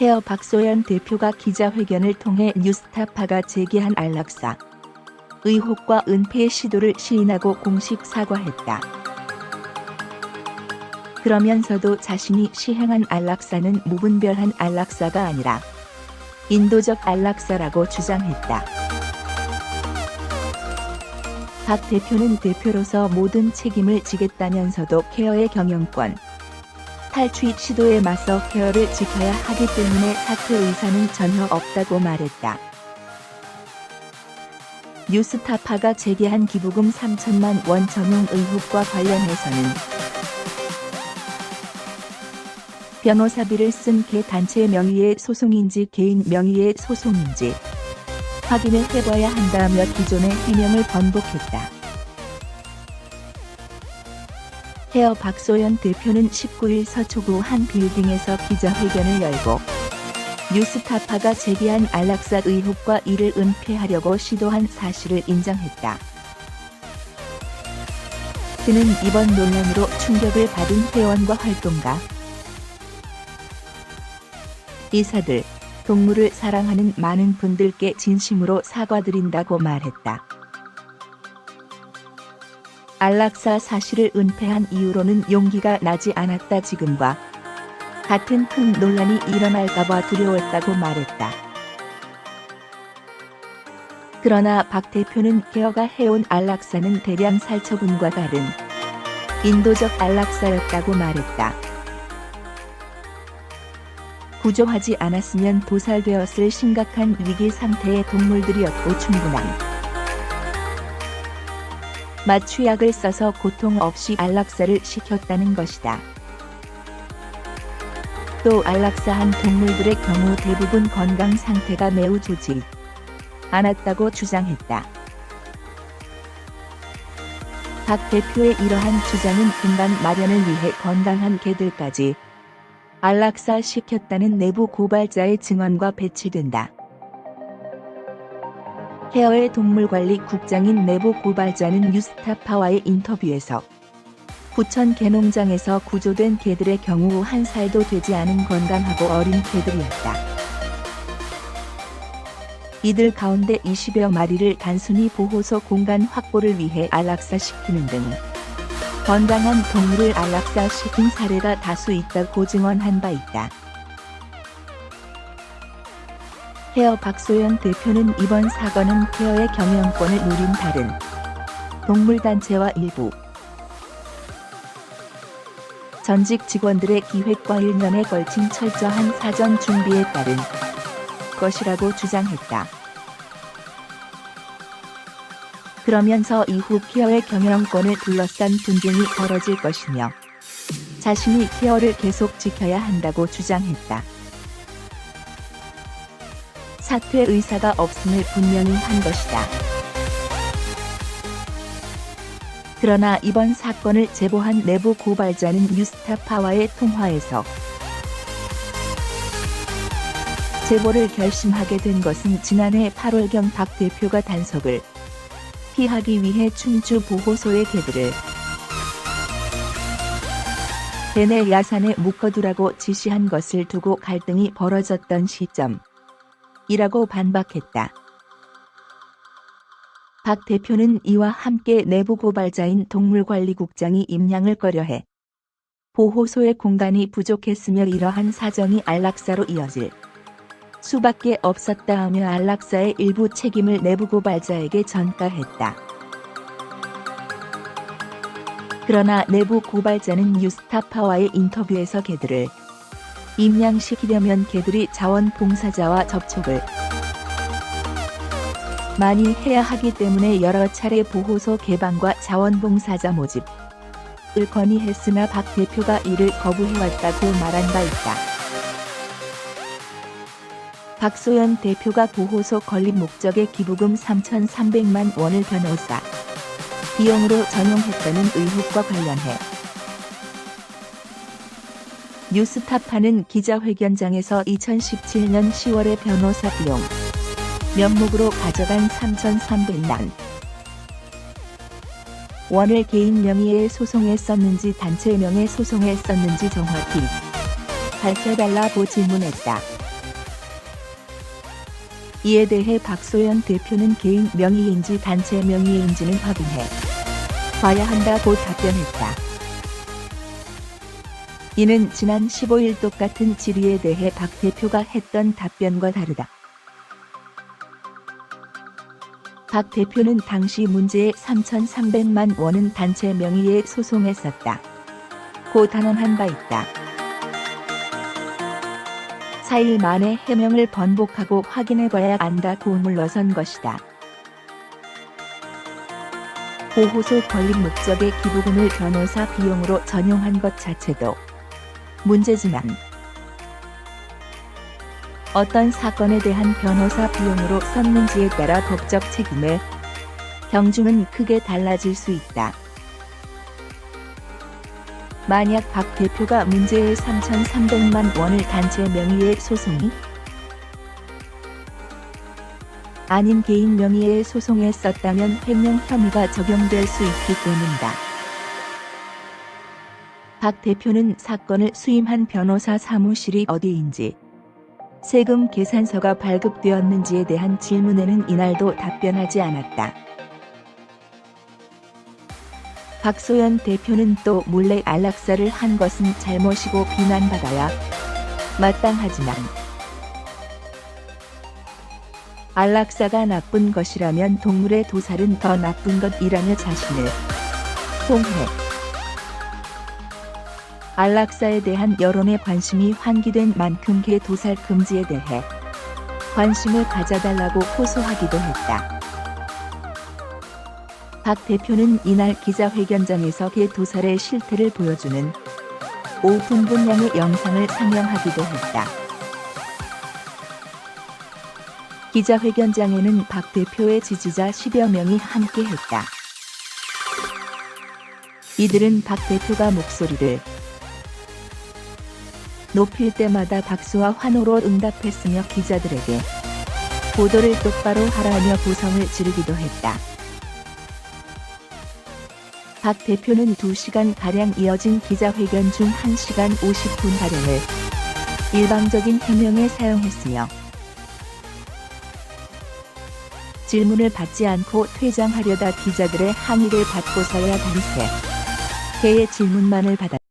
헤어 박소연 대표가 기자회견을 통해 뉴스타파가 제기한 안락사 의혹과 은폐의 시도를 시인하고 공식 사과했다. 그러면서도 자신이 시행한 안락사는 무분별한 안락사가 아니라 인도적 안락사라고 주장했다. 박 대표는 대표로서 모든 책임을 지겠다면서도 케어의 경영권, 탈취 시도에 맞서 케어를 지켜야 하기 때문에 사퇴 의사는 전혀 없다고 말했다. 뉴스타파가 제기한 기부금 3천만 원 전용 의혹과 관련해서는 변호사비를 쓴 개 단체 명의의 소송인지 개인 명의의 소송인지 확인을 해봐야 한다며 기존의 해명을 번복했다. 헤어 박소연 대표는 19일 서초구 한 빌딩에서 기자회견을 열고 뉴스타파가 제기한 안락사 의혹과 이를 은폐하려고 시도한 사실을 인정했다. 그는 이번 논란으로 충격을 받은 회원과 활동가, 이사들, 동물을 사랑하는 많은 분들께 진심으로 사과드린다고 말했다. 안락사 사실을 은폐한 이유로는 용기가 나지 않았다 지금과 같은 큰 논란이 일어날까봐 두려웠다고 말했다. 그러나 박 대표는 케어가 해온 안락사는 대량 살처분과 다른 인도적 안락사였다고 말했다. 구조하지 않았으면 도살되었을 심각한 위기 상태의 동물들이었고 충분한 마취약을 써서 고통 없이 안락사를 시켰다는 것이다. 또 안락사한 동물들의 경우 대부분 건강 상태가 매우 좋지 않았다고 주장했다. 박 대표의 이러한 주장은 근간 마련을 위해 건강한 개들까지 안락사 시켰다는 내부 고발자의 증언과 배치된다. 헤어의 동물관리 국장인 내부 고발자는 뉴스타파와의 인터뷰에서 부천 개농장에서 구조된 개들의 경우 한 살도 되지 않은 건강하고 어린 개들이었다. 이들 가운데 20여 마리를 단순히 보호소 공간 확보를 위해 안락사시키는 등 건강한 동물을 안락사시킨 사례가 다수 있다고 증언한 바 있다. 헤어 박소연 대표는 이번 사건은 케어의 경영권을 누린 다른 동물단체와 일부 전직 직원들의 기획과 1년에 걸친 철저한 사전 준비에 따른 것이라고 주장했다. 그러면서 이후 케어의 경영권을 둘러싼 분쟁이 벌어질 것이며 자신이 케어를 계속 지켜야 한다고 주장했다. 사퇴 의사가 없음을 분명히 한 것이다. 그러나 이번 사건을 제보한 내부 고발자는 뉴스타파와의 통화에서 제보를 결심하게 된 것은 지난해 8월경 박 대표가 단속을 피하기 위해 춘주 보호소의 개들을 대내 야산에 묶어두라고 지시한 것을 두고 갈등이 벌어졌던 시점. 이라고 반박했다. 박 대표는 이와 함께 내부 고발자인 동물관리국장이 임양을 꺼려해 보호소의 공간이 부족했으며 이러한 사정이 안락사로 이어질 수밖에 없었다 하며 안락사의 일부 책임을 내부 고발자에게 전가했다. 그러나 내부 고발자는 뉴스타파와의 인터뷰에서 개들을 임양시키려면 개들이 자원봉사자와 접촉을 많이 해야 하기 때문에 여러 차례 보호소 개방과 자원봉사자 모집을 건의했으나 박 대표가 이를 거부해왔다고 말한 바 있다. 박소연 대표가 보호소 건립 목적의 기부금 3,300만 원을 변호사 비용으로 전용했다는 의혹과 관련해 뉴스타파는 기자회견장에서 2017년 10월에 변호사 비용 명목으로 가져간 3,300만 원을 개인 명의의 소송에 썼는지 단체 명의 소송에 썼는지 정확히 밝혀달라고 질문했다. 이에 대해 박소연 대표는 개인 명의인지 단체 명의인지는 확인해 봐야 한다고 답변했다. 이는 지난 15일 똑같은 질의에 대해 박 대표가 했던 답변과 다르다. 박 대표는 당시 문제의 3,300만 원은 단체 명의의 소송했었다. 고 단언한 바 있다. 4일 만에 해명을 번복하고 확인해봐야 안다고 물러선 것이다. 보호소 건립 목적의 기부금을 변호사 비용으로 전용한 것 자체도 문제지만 어떤 사건에 대한 변호사 비용으로 썼는지에 따라 법적 책임의 경중은 크게 달라질 수 있다. 만약 박 대표가 문제의 3,300만 원을 단체 명의의 소송이 아닌 개인 명의의 소송에 썼다면 횡령 혐의가 적용될 수 있기 때문이다. 박 대표는 사건을 수임한 변호사 사무실이 어디인지 세금 계산서가 발급되었는지에 대한 질문에는 이날도 답변하지 않았다. 박소연 대표는 또 몰래 안락사를 한 것은 잘못이고 비난받아야 마땅하지만 안락사가 나쁜 것이라면 동물의 도살은 더 나쁜 것이라며 자신을 통해 안락사에 대한 여론의 관심이 환기된 만큼 개 도살 금지에 대해 관심을 가져달라고 호소하기도 했다. 박 대표는 이날 기자회견장에서 개 도살의 실태를 보여주는 5분 분량의 영상을 상영하기도 했다. 기자회견장에는 박 대표의 지지자 10여 명이 함께했다. 이들은 박 대표가 목소리를 높일 때마다 박수와 환호로 응답했으며 기자들에게 보도를 똑바로 하라며 고성을 지르기도 했다. 박 대표는 2시간 가량 이어진 기자회견 중 1시간 50분 가량을 일방적인 해명에 사용했으며 질문을 받지 않고 퇴장하려다 기자들의 항의를 받고서야 다리새 개의 질문만을 받았다.